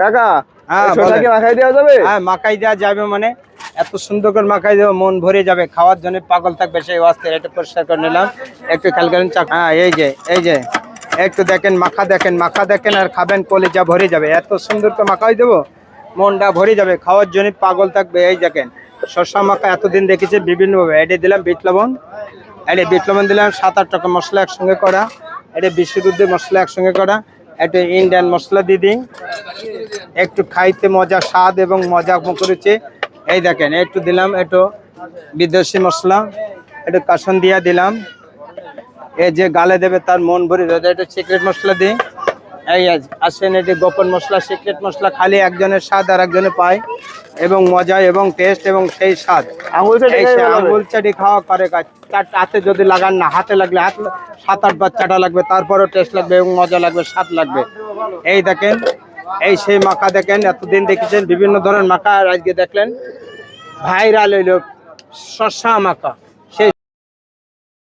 কাকা হ্যাঁ, এই কি মাখাই দেওয়া যাবে? হ্যাঁ মাকাই দেওয়া যাবে মানে এত সুন্দর করে মাকাই দেবো মন ভরে যাবে। খাওয়ার জন্য পাগল থাকবে সেই অস্ত্রে। এটা পরিষ্কার করে নিলাম। একটু খেয়াল করেন হ্যাঁ এই যে এই যে। একটু দেখেন মাখা দেখেন মাখা দেখেন আর খাবেন কলিজা ভরে যাবে। এত সুন্দর তো মাখাই দেবো মনটা ভরে যাবে। খাওয়ার জন্য পাগল থাকবে এই দেখেন। শসা মাখা এতদিন দেখেছি বিভিন্নভাবে। এটা দিলাম বিট লবণ। এটা বিট লবণ দিলাম সাত আট টাকা মশলা একসঙ্গে করা। এটা বিশুদ্ধ মশলা একসঙ্গে করা। এটা ইন্ডিয়ান মশলা দিয়ে দিন একটু খাইতে মজা, স্বাদ এবং মজা করেছে। এই দেখেন, একটু দিলাম, একটু বিদেশি মশলা, একটু কাসন দিয়া দিলাম। এই যে গালে দেবে তার মন ভরে এটা সিক্রেট মশলা দিই। এই আজ- আসেন এটি গোপন মশলা সিক্রেট মশলা খালি একজনের স্বাদ আর একজনে পায় এবং মজা এবং টেস্ট এবং সেই স্বাদ। আঙুল চাটি খাওয়া করে হাতে যদি লাগান না হাতে লাগলে হাত সাত আট বার চাটা লাগবে তারপরও টেস্ট লাগবে এবং মজা লাগবে স্বাদ লাগবে। এই দেখেন এই সেই মাখা দেখেন এতদিন দেখেছেন বিভিন্ন ধরনের মাখা আজকে দেখলেন। ভাইরাল হইল শসা মাখা।